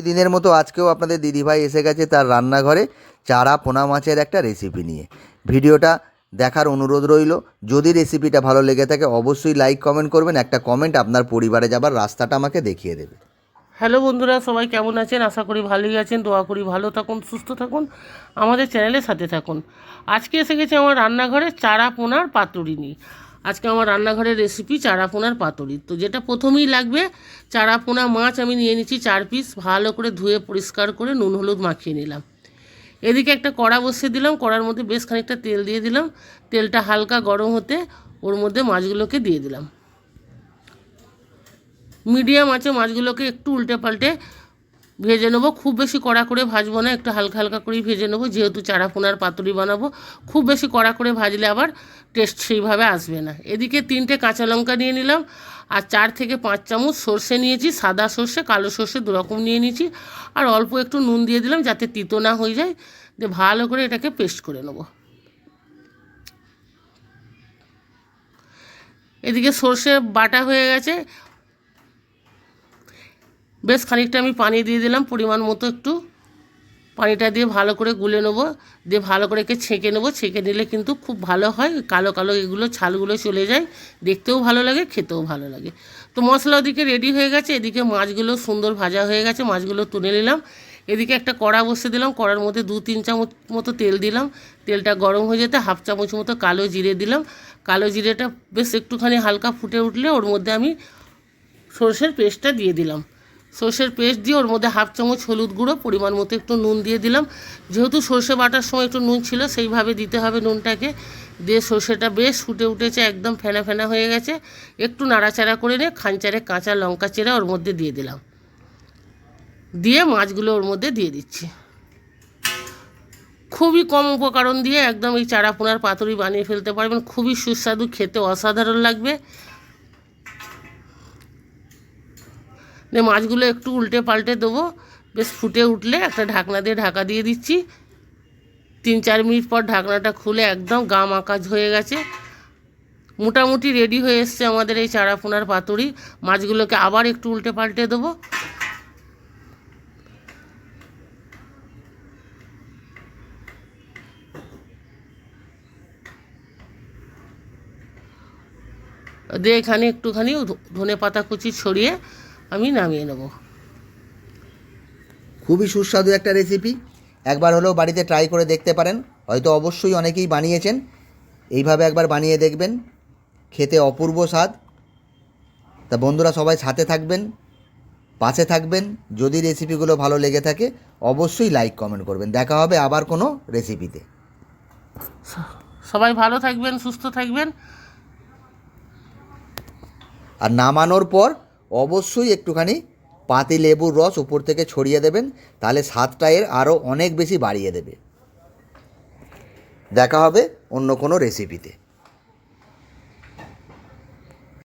দিনের মতো আজকেও আপনাদের দিদিভাই এসে গেছে তার রান্নাঘরে চারা, পোনা মাছের একটা রেসিপি নিয়ে। ভিডিওটা দেখার অনুরোধ রইল। যদি রেসিপিটা ভালো লেগে থাকে, অবশ্যই লাইক কমেন্ট করবেন। একটা কমেন্ট আপনার পরিবারে যাবার রাস্তাটা আমাকে দেখিয়ে দেবে। হ্যালো বন্ধুরা, সবাই কেমন আছেন? আশা করি ভালোই আছেন। দোয়া করি ভালো থাকুন, সুস্থ থাকুন। আমাদের চ্যানেলের সাথে থাকুন। আজকে এসে গেছে আমার রান্নাঘরে চারা পোনার পাতুরি নিয়ে। আজকে আমার রান্নাঘরের রেসিপি চারা পোনার পাতুরি। তো যেটা প্রথমেই লাগবে চারা পোনা মাছ আমি নিয়ে নিচ্ছি চার পিস ভালো করে ধুয়ে পরিষ্কার করে নুন হলুদ মাখিয়ে নিলাম। এদিকে একটা কড়া বসিয়ে দিলাম, কড়ার মধ্যে বেশ খানিকটা তেল দিয়ে দিলাম। তেলটা হালকা গরম হতে ওর মধ্যে মাছগুলোকে দিয়ে দিলাম। মিডিয়াম আছে মাছগুলোকে একটু উল্টে পাল্টে ভেজে নেব। খুব বেশি কড়া করে ভাজবো না, একটু হালকা হালকা করেই ভেজে নেব। যেহেতু চারাপোনার পাতুরি বানাবো, খুব বেশি কড়া করে ভাজলে আবার টেস্ট সেইভাবে আসবে না। এদিকে তিনটে কাঁচা লঙ্কা নিয়ে নিলাম, আর চার থেকে পাঁচ চামচ সর্ষে নিয়েছি, সাদা সর্ষে, কালো সর্ষে দুরকম নিয়ে নিয়েছি, আর অল্প একটু নুন দিয়ে দিলাম যাতে তিতো না হয়ে যায়, দিয়ে ভালো করে এটাকে পেস্ট করে নেব। এদিকে সর্ষে বাটা হয়ে গেছে বেশ খানিকটা আমি পানি দিয়ে দিলাম, পরিমাণ মতো একটু পানিটা দিয়ে ভালো করে গুলে নেব, দিয়ে ভালো করে একে ছেঁকে নেব, ছেঁকে নিলে কিন্তু খুব ভালো হয়, কালো কালো এগুলো ছালগুলো চলে যায়, দেখতেও ভালো লাগে, খেতেও ভালো লাগে। তো মশলা ওদিকে রেডি হয়ে গেছে, এদিকে মাছগুলো সুন্দর ভাজা হয়ে গেছে, মাছগুলো তুলে নিলাম। এদিকে একটা কড়া বসে দিলাম, কড়ার মধ্যে দু তিন চামচ মতো তেল দিলাম, তেলটা গরম হয়ে যেতে হাফ চামচ মতো কালো জিরে দিলাম। কালো জিরেটা বেশ একটুখানি হালকা ফুটে উঠলে ওর মধ্যে আমি সর্ষের পেস্টটা দিয়ে দিলাম। সর্ষের পেস্ট দিয়ে ওর মধ্যে হাফ চামচ হলুদ গুঁড়ো, পরিমাণ মতো একটু নুন দিয়ে দিলাম। যেহেতু সর্ষে বাটার সময় একটু নুন ছিল, সেইভাবে দিতে হবে নুনটাকে। দিয়ে সর্ষেটা বেশ ফুটে উঠেছে, একদম ফেনা ফেনা হয়ে গেছে। একটু নাড়াচাড়া করে নিয়ে খানচারে কাঁচা লঙ্কা চেরা ওর মধ্যে দিয়ে দিলাম। দিয়ে মাছগুলো ওর মধ্যে দিয়ে দিচ্ছি। খুবই কম উপকরণ দিয়ে একদম এই চারাপোনার পাতুরি বানিয়ে ফেলতে পারবেন। খুবই সুস্বাদু, খেতে অসাধারণ লাগবে। দিয়ে মাছগুলো একটু উল্টে পাল্টে দেবো। বেশ ফুটে উঠলে একটা ঢাকনা দিয়ে ঢাকা দিয়ে দিচ্ছি। তিন চার মিনিট পর ঢাকনাটা খুলে একদম গাম আকাজ হয়ে গেছে। মোটামুটি রেডি হয়ে এসছে আমাদের এই চারাপোনার পাতুরি। মাছগুলোকে আবার একটু উল্টে পাল্টে দেবো। দিয়ে এখানে একটুখানি ধনে পাতা কুচি ছড়িয়ে আমি নামিয়ে নেব। খুবই সুস্বাদু একটা রেসিপি একবার হলেও বাড়িতে ট্রাই করে দেখতে পারেন। হয়তো অবশ্যই অনেকেই বানিয়েছেন। এইভাবে একবার বানিয়ে দেখবেন। খেতে অপূর্ব স্বাদ। তা বন্ধুরা সবাই সাথে থাকবেন পাশে থাকবেন। যদি রেসিপিগুলো ভালো লেগে থাকে অবশ্যই লাইক কমেন্ট করবেন। দেখা হবে আবার কোনো রেসিপিতে সবাই ভালো থাকবেন সুস্থ থাকবেন। আর নামানোর পর অবশ্যই একটুখানি পাতি লেবুর রস উপর থেকে ছড়িয়ে দেবেন, তাহলে স্বাদটা এর আরও অনেক বেশি বাড়িয়ে দেবে। দেখা হবে অন্য কোনো রেসিপিতে